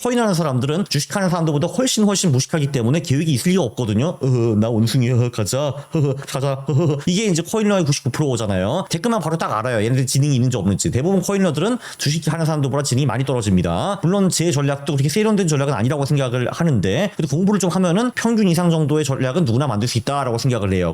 코인하는 사람들은 주식하는 사람들보다 훨씬 훨씬 무식하기 때문에 계획이 있을 리가 없거든요. 어허, 나 원숭이 허 가자. 허허, 가자. 허허. 이게 이제 코인러의 99%잖아요. 댓글만 바로 딱 알아요. 얘네들 지능이 있는지 없는지. 대부분 코인러들은 주식하는 사람들보다 지능이 많이 떨어집니다. 물론 제 전략도 그렇게 세련된 전략은 아니라고 생각을 하는데 그래도 공부를 좀 하면은 평균 이상 정도의 전략은 누구나 만들 수 있다라고 생각을 해요.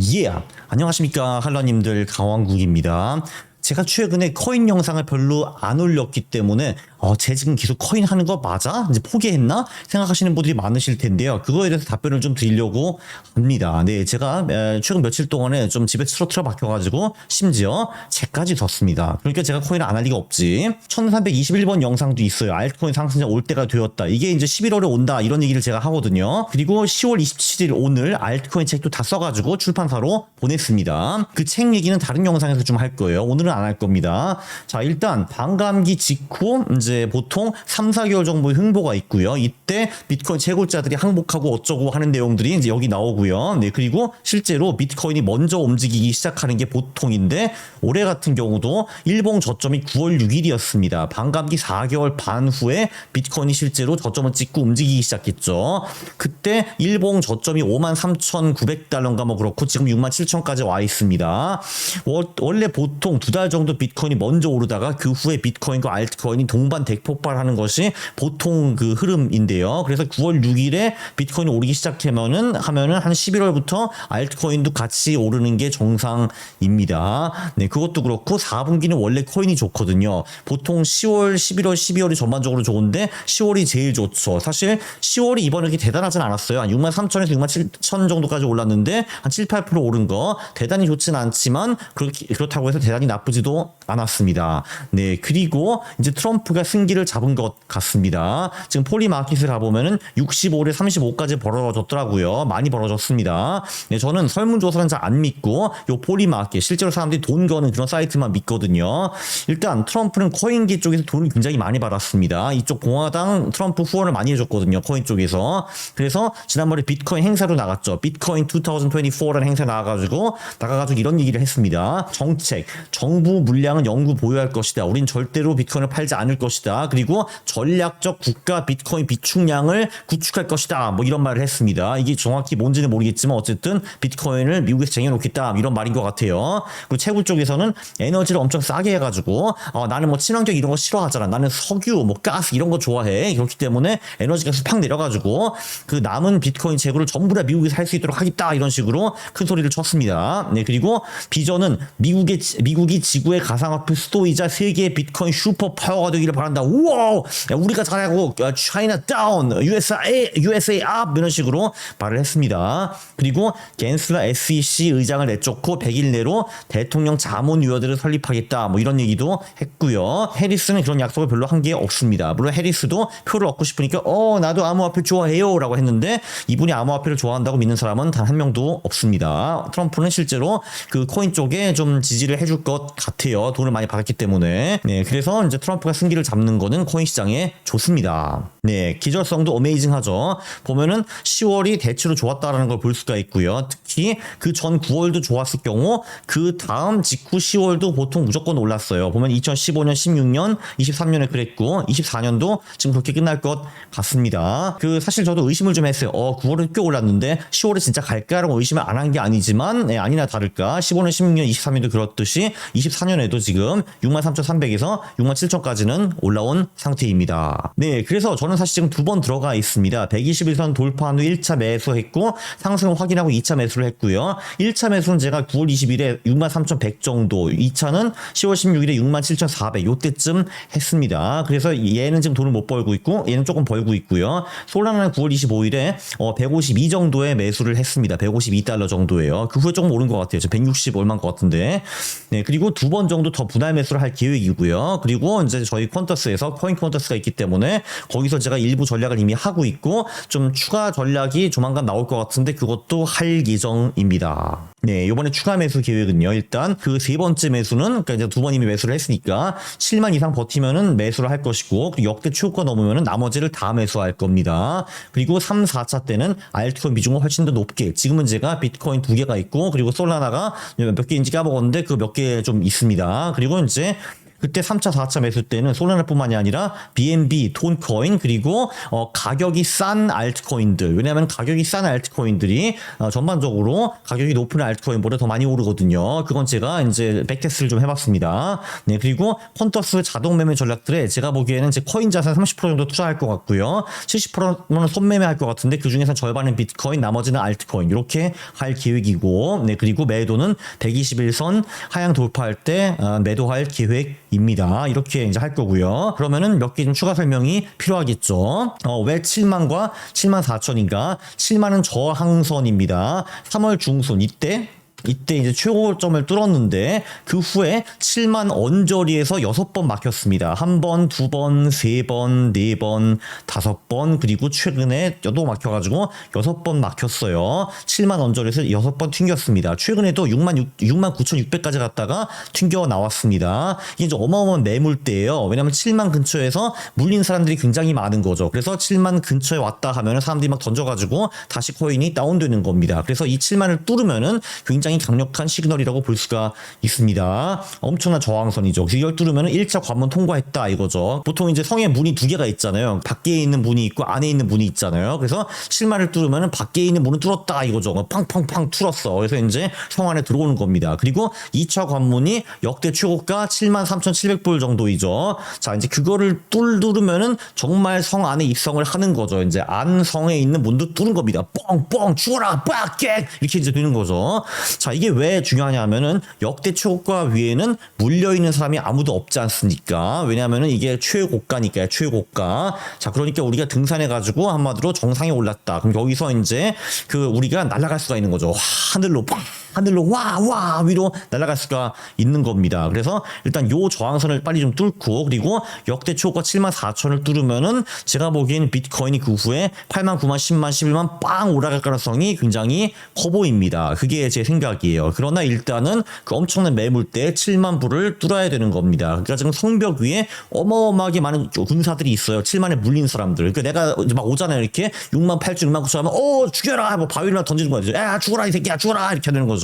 예! 안녕하십니까 한라님들 강왕국입니다. 제가 최근에 코인 영상을 별로 안 올렸기 때문에 어, 쟤 지금 계속 코인 하는 거 맞아? 이제 포기했나? 생각하시는 분들이 많으실 텐데요. 그거에 대해서 답변을 좀 드리려고 합니다. 네, 제가 에, 최근 며칠 동안에 좀 집에 트로트로 박혀가지고 심지어 책까지 썼습니다. 그러니까 제가 코인을 안 할 리가 없지. 1321번 영상도 있어요. 알트코인 상승자 올 때가 되었다. 이게 이제 11월에 온다. 이런 얘기를 제가 하거든요. 그리고 10월 27일 오늘 알트코인 책도 다 써가지고 출판사로 보냈습니다. 그 책 얘기는 다른 영상에서 좀 할 거예요. 오늘은 안 할 겁니다. 자, 일단 반감기 직후 이제 보통 3, 4개월 정도의 흥보가 있고요. 이때 비트코인 채굴자들이 항복하고 어쩌고 하는 내용들이 이제 여기 나오고요. 네, 그리고 실제로 비트코인이 먼저 움직이기 시작하는 게 보통인데 올해 같은 경우도 일봉 저점이 9월 6일이었습니다. 반감기 4개월 반 후에 비트코인이 실제로 저점을 찍고 움직이기 시작했죠. 그때 일봉 저점이 53,900달러인가 뭐 그렇고 지금 67,000까지 와 있습니다. 월- 원래 보통 두 달 정도 비트코인이 먼저 오르다가 그 후에 비트코인과 알트코인이 동반 대폭발하는 것이 보통 그 흐름인데요. 그래서 9월 6일에 비트코인이 오르기 시작하면은 하면은 한 11월부터 알트코인도 같이 오르는 게 정상입니다. 네, 그것도 그렇고 4분기는 원래 코인이 좋거든요. 보통 10월, 11월, 12월이 전반적으로 좋은데 10월이 제일 좋죠. 사실 10월이 이번에 그렇게 대단하진 않았어요. 한 6만 3천에서 6만 7천 정도까지 올랐는데 한 7, 8% 오른 거 대단히 좋진 않지만 그렇다고 해서 대단히 나쁘지도 않았습니다. 네, 그리고 이제 트럼프가 승기를 잡은 것 같습니다. 지금 폴리마켓을 가보면은 65에 35까지 벌어졌더라고요. 많이 벌어졌습니다. 네, 저는 설문조사는 잘 안 믿고 요 폴리마켓 실제로 사람들이 돈 거는 그런 사이트만 믿거든요. 일단 트럼프는 코인계 쪽에서 돈을 굉장히 많이 받았습니다. 이쪽 공화당 트럼프 후원을 많이 해줬거든요. 코인 쪽에서. 그래서 지난번에 비트코인 행사로 나갔죠. 비트코인 2024라는 행사 나가가지고 나가가지고 이런 얘기를 했습니다. 정책, 정부 물량은 영구 보유할 것이다. 우린 절대로 비트코인을 팔지 않을 것이다. 그리고 전략적 국가 비트코인 비축량을 구축할 것이다. 뭐 이런 말을 했습니다. 이게 정확히 뭔지는 모르겠지만 어쨌든 비트코인을 미국에서 쟁여놓겠다. 이런 말인 것 같아요. 그리고 채굴 쪽에서는 에너지를 엄청 싸게 해가지고 어, 나는 뭐 친환경 이런 거 싫어하잖아. 나는 석유, 뭐 가스 이런 거 좋아해. 그렇기 때문에 에너지가 팍 내려가지고 그 남은 비트코인 채굴을 전부 다 미국에서 할 수 있도록 하겠다. 이런 식으로 큰 소리를 쳤습니다. 네 그리고 비전은 미국의 지- 미국이 지구의 가상화폐 수도이자 세계의 비트코인 슈퍼 파워가 되기를 바란다. 우와, 야, 우리가 잘하고 어, China down, USA USA up 이런 식으로 말을 했습니다. 그리고 겐슬라 SEC 의장을 내쫓고 100일 내로 대통령 자문 위원회를 설립하겠다. 뭐 이런 얘기도 했고요. 해리스는 그런 약속을 별로 한 게 없습니다. 물론 해리스도 표를 얻고 싶으니까 어 나도 암호화폐 좋아해요라고 했는데 이분이 암호화폐를 좋아한다고 믿는 사람은 단 한 명도 없습니다. 트럼프는 실제로 그 코인 쪽에 좀 지지를 해줄 것 같아요. 돈을 많이 받았기 때문에. 네, 그래서 이제 트럼프가 승기를 잡는 거는 코인 시장에 좋습니다. 네, 기절성도 어메이징하죠. 보면은 10월이 대체로 좋았다라는 걸 볼 수가 있고요. 특히 그 전 9월도 좋았을 경우 그 다음 직후 10월도 보통 무조건 올랐어요. 보면 2015년, 16년, 23년에 그랬고 24년도 지금 그렇게 끝날 것 같습니다. 그 사실 저도 의심을 좀 했어요. 어, 9월은 꽤 올랐는데 10월에 진짜 갈까라고 의심을 안 한 게 아니지만 네, 아니나 다를까 15년, 16년, 23년도 그렇듯이 24년에도 지금 63,300에서 67,000까지는 올라온 상태입니다. 네, 그래서 저는 사실 지금 두 번 들어가 있습니다. 121선 돌파한 후 1차 매수했고 상승을 확인하고 2차 매수를 했고요. 1차 매수는 제가 9월 20일에 63,100 정도, 2차는 10월 16일에 67,400 요때쯤 했습니다. 그래서 얘는 지금 돈을 못 벌고 있고 얘는 조금 벌고 있고요. 솔라나는 9월 25일에 어, 152 정도의 매수를 했습니다. 152달러 정도예요. 그 후에 조금 오른 것 같아요. 저160 얼마인 것 같은데. 네, 그리고 두 번 정도 더 분할 매수를 할 계획이고요. 그리고 이제 저희 퀀터스에서 코인 퀀터스가 있기 때문에 거기서 제가 일부 전략을 이미 하고 있고 좀 추가 전략이 조만간 나올 것 같은데 그것도 할 예정입니다. 네, 이번에 추가 매수 계획은요. 일단 그 세 번째 매수는 그러니까 이제 두 번 이미 매수를 했으니까 7만 이상 버티면은 매수를 할 것이고 역대 최고가 넘으면은 나머지를 다 매수할 겁니다. 그리고 3, 4차 때는 알트코인 비중을 훨씬 더 높게 지금은 제가 비트코인 두 개가 있고 그리고 솔라나가 몇 개인지 까먹었는데 그 몇 개 좀 있습니다. 그리고 이제 그때 3차, 4차 매수 때는 솔라나뿐만이 아니라 BNB, 톤코인 그리고 어, 가격이 싼 알트코인들 왜냐하면 가격이 싼 알트코인들이 어, 전반적으로 가격이 높은 알트코인보다 더 많이 오르거든요. 그건 제가 이제 백테스트를 좀 해봤습니다. 네 그리고 콘터스 자동 매매 전략들에 제가 보기에는 제 코인 자산 30% 정도 투자할 것 같고요. 70%는 손매매할 것 같은데 그 중에서 절반은 비트코인, 나머지는 알트코인 이렇게 할 계획이고 네 그리고 매도는 121선 하향 돌파할 때 어, 매도할 계획. 입니다. 이렇게 이제 할 거고요. 그러면은 몇 개 좀 추가 설명이 필요하겠죠. 어, 왜 7만과 7만 4천인가? 7만은 저항선입니다. 3월 중순 이때 이때 이제 최고점을 뚫었는데 그 후에 7만 언저리에서 6번 막혔습니다. 한 번, 두 번, 세 번, 네 번, 다섯 번 그리고 최근에 또 막혀 가지고 여섯 번 막혔어요. 7만 언저리에서 여섯 번 튕겼습니다. 최근에도 6만 6, 6만 9,600까지 갔다가 튕겨 나왔습니다. 이게 이제 어마어마한 매물대예요. 왜냐하면 7만 근처에서 물린 사람들이 굉장히 많은 거죠. 그래서 7만 근처에 왔다 하면은 사람들이 막 던져 가지고 다시 코인이 다운되는 겁니다. 그래서 이 7만을 뚫으면은 굉장히 강력한 시그널이라고 볼 수가 있습니다. 엄청난 저항선이죠. 이걸 뚫으면 1차 관문 통과했다 이거죠. 보통 이제 성에 문이 두 개가 있잖아요. 밖에 있는 문이 있고 안에 있는 문이 있잖아요. 그래서 7만을 뚫으면 밖에 있는 문은 뚫었다 이거죠. 팡팡팡 뚫었어. 그래서 이제 성 안에 들어오는 겁니다. 그리고 2차 관문이 역대 최고가 7만 3,700불 정도이죠. 자 이제 그거를 뚫 누르면은 정말 성 안에 입성을 하는 거죠. 이제 안 성에 있는 문도 뚫은 겁니다. 뻥뻥 죽어라 빡객 이렇게 이제 되는 거죠. 자 이게 왜 중요하냐면은 역대 최고가 위에는 물려 있는 사람이 아무도 없지 않습니까? 왜냐하면은 이게 최고가니까요. 최고가. 자 그러니까 우리가 등산해 가지고 한마디로 정상에 올랐다. 그럼 여기서 이제 그 우리가 날아갈 수가 있는 거죠. 하늘로 빡 하늘로 와 와 위로 날아갈 수가 있는 겁니다. 그래서 일단 요 저항선을 빨리 좀 뚫고 그리고 역대 최고가 7만 4천을 뚫으면은 제가 보기엔 비트코인이 그 후에 8만 9만 10만 11만 빵 올라갈 가능성이 굉장히 커 보입니다. 그게 제 생각이에요. 그러나 일단은 그 엄청난 매물대 7만 불을 뚫어야 되는 겁니다. 그러니까 지금 성벽 위에 어마어마하게 많은 군사들이 있어요. 7만에 물린 사람들. 그러니까 내가 이제 막 오잖아요. 이렇게 6만 8천 6만 9천 하면 어 죽여라 뭐 바위를 던지는 거죠. 야 죽어라 이 새끼야 죽어라 이렇게 되는 거죠.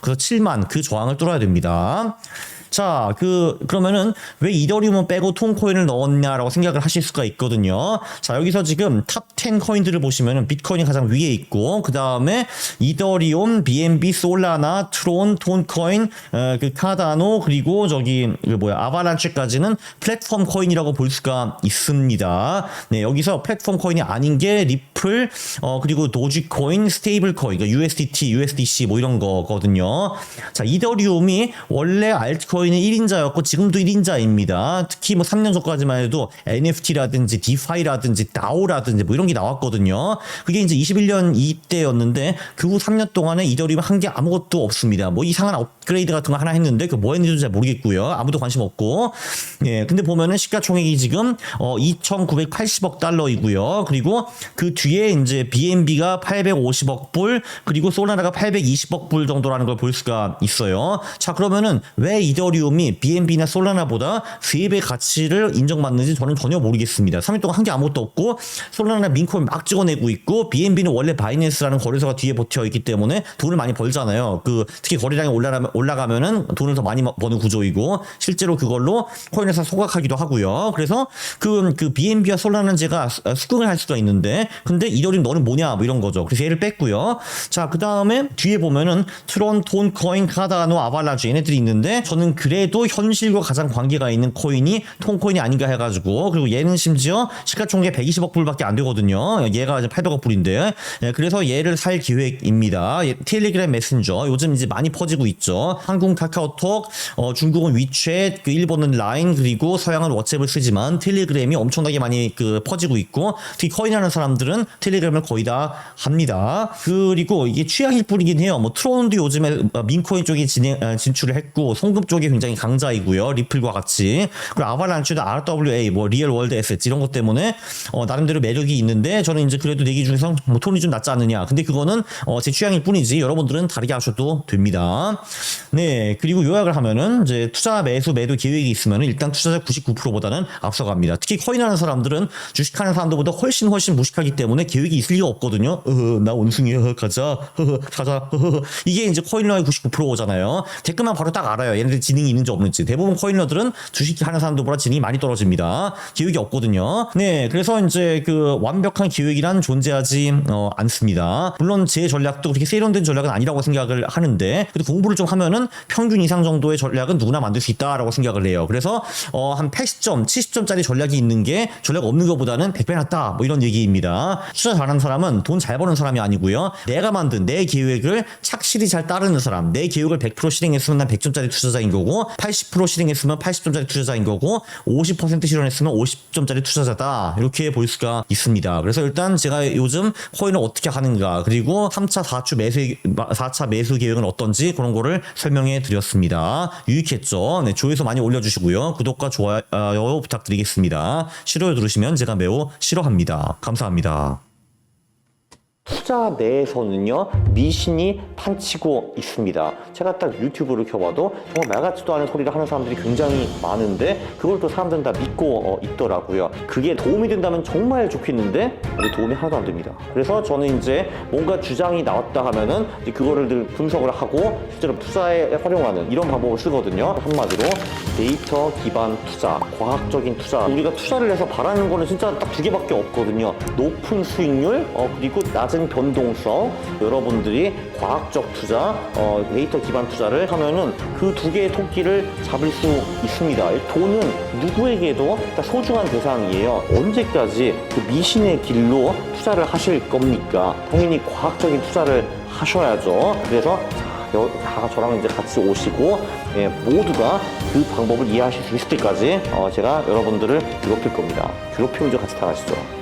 그래서 7만 그 저항을 뚫어야 됩니다. 자, 그, 그러면은 왜 이더리움은 빼고 톤코인을 넣었냐라고 생각을 하실 수가 있거든요. 자, 여기서 지금 탑 10 코인들을 보시면은 비트코인이 가장 위에 있고, 그 다음에 이더리움, BNB, 솔라나, 트론, 톤코인, 어, 그 카다노, 그리고 저기, 그 뭐야, 아바란치까지는 플랫폼 코인이라고 볼 수가 있습니다. 네, 여기서 플랫폼 코인이 아닌 게 리플, 어, 그리고 도지코인, 스테이블 코인, 그러니까 USDT, USDC 뭐 이런 거거든요. 자, 이더리움이 원래 알트코인 비트코인은 1인자였고 지금도 1인자입니다. 특히 뭐 3년 전까지만 해도 NFT라든지 디파이라든지 다오라든지 뭐 이런 게 나왔거든요. 그게 이제 21년 이때였는데 그 후 3년 동안에 이더리움 한 게 아무것도 없습니다. 뭐 이상한 업그레이드 같은 거 하나 했는데 그 뭐 했는지도 잘 모르겠고요. 아무도 관심 없고. 예. 근데 보면은 시가총액이 지금 어 2,980억 달러이고요. 그리고 그 뒤에 이제 BNB가 850억 불 그리고 솔라나가 820억 불 정도라는 걸 볼 수가 있어요. 자, 그러면은 왜 이더 이더리움이 BNB나 솔라나보다 3배 가치를 인정받는지 저는 전혀 모르겠습니다. 3일 동안 한 게 아무것도 없고 솔라나 민코인 막 찍어내고 있고 BNB는 원래 바이낸스라는 거래소가 뒤에 버텨 있기 때문에 돈을 많이 벌잖아요. 그 특히 거래량이 올라가면 올라가면은 돈을 더 많이 버는 구조이고 실제로 그걸로 코인에서 소각하기도 하고요. 그래서 그, 그 BNB와 솔라나는 제가 수긍을 할 수가 있는데 근데 이더리움 너는 뭐냐 뭐 이런 거죠. 그래서 얘를 뺐고요. 자, 그 다음에 뒤에 보면은 트론, 돈, 코인, 카다노, 아발라주 얘네들이 있는데 저는 그래도 현실과 가장 관계가 있는 코인이 톤코인이 아닌가 해가지고 그리고 얘는 심지어 시가총액 120억 불밖에 안 되거든요. 얘가 이제 800억 불인데 예, 그래서 얘를 살 계획입니다. 텔레그램 메신저 요즘 이제 많이 퍼지고 있죠. 한국 카카오톡, 어, 중국은 위챗, 그 일본은 라인 그리고 서양은 워츠앱을 쓰지만 텔레그램이 엄청나게 많이 그 퍼지고 있고 특히 코인하는 사람들은 텔레그램을 거의 다 합니다. 그리고 이게 취향일 뿐이긴 해요. 뭐 트론도 요즘에 민코인 쪽에 진행, 진출을 했고 송금 쪽 에게 굉장히 강자이고요. 리플과 같이. 그리고 아발란치도 RWA, 뭐 리얼 월드 에셋 이런 것 때문에 어, 나름대로 매력이 있는데 저는 이제 그래도 내기 중에서 뭐 톤이 좀 낮지 않느냐. 근데 그거는 어, 제 취향일 뿐이지 여러분들은 다르게 하셔도 됩니다. 네. 그리고 요약을 하면은 이제 투자 매수 매도 계획이 있으면 일단 투자자 99%보다는 앞서갑니다. 특히 코인하는 사람들은 주식하는 사람들보다 훨씬 훨씬 무식하기 때문에 계획이 있을 리가 없거든요. 어허, 나 원숭이야 가자. 허허, 가자. 허허. 이게 이제 코인러의 99%잖아요. 댓글만 바로 딱 알아요. 얘네들 지능이 있는지 없는지. 대부분 코인러들은 주식 하는 사람들보다 지능이 많이 떨어집니다. 계획이 없거든요. 네, 그래서 이제 그 완벽한 계획이란 존재하지 어, 않습니다. 물론 제 전략도 그렇게 세련된 전략은 아니라고 생각을 하는데 그래도 공부를 좀 하면은 평균 이상 정도의 전략은 누구나 만들 수 있다라고 생각을 해요. 그래서 어, 한 80점, 70점짜리 전략이 있는 게 전략 없는 것보다는 100배 낫다. 뭐 이런 얘기입니다. 투자 잘하는 사람은 돈 잘 버는 사람이 아니고요. 내가 만든 내 계획을 착실히 잘 따르는 사람. 내 계획을 100% 실행했으면 난 100점짜리 투자자인 거고 80% 실행했으면 80점짜리 투자자인 거고 50% 실현했으면 50점짜리 투자자다. 이렇게 볼 수가 있습니다. 그래서 일단 제가 요즘 코인을 어떻게 하는가 그리고 3차 4주 매수 4차 매수 계획은 어떤지 그런 거를 설명해 드렸습니다. 유익했죠? 네, 조회수 많이 올려주시고요. 구독과 좋아요 부탁드리겠습니다. 싫어요 누르시면 제가 매우 싫어합니다. 감사합니다. 투자 내에서는요 미신이 판치고 있습니다. 제가 딱 유튜브를 켜봐도 정말 말 같지도 않은 소리를 하는 사람들이 굉장히 많은데 그걸 또 사람들은 다 믿고 어, 있더라고요. 그게 도움이 된다면 정말 좋겠는데 도움이 하나도 안 됩니다. 그래서 저는 이제 뭔가 주장이 나왔다 하면은 그거를 늘 분석을 하고 실제로 투자에 활용하는 이런 방법을 쓰거든요. 한마디로 데이터 기반 투자, 과학적인 투자. 우리가 투자를 해서 바라는 거는 진짜 딱 두 개밖에 없거든요. 높은 수익률, 어, 그리고 낮은 변 동성. 여러분들이 과학적 투자, 어, 데이터 기반 투자를 하면은 그 두 개의 토끼를 잡을 수 있습니다. 돈은 누구에게도 다 소중한 대상이에요. 언제까지 그 미신의 길로 투자를 하실 겁니까? 당연히 과학적인 투자를 하셔야죠. 그래서 여- 다 저랑 이제 같이 오시고 예, 모두가 그 방법을 이해하실 수 있을 때까지 어, 제가 여러분들을 괴롭힐 겁니다. 괴롭히면 이제 같이 다 가시죠.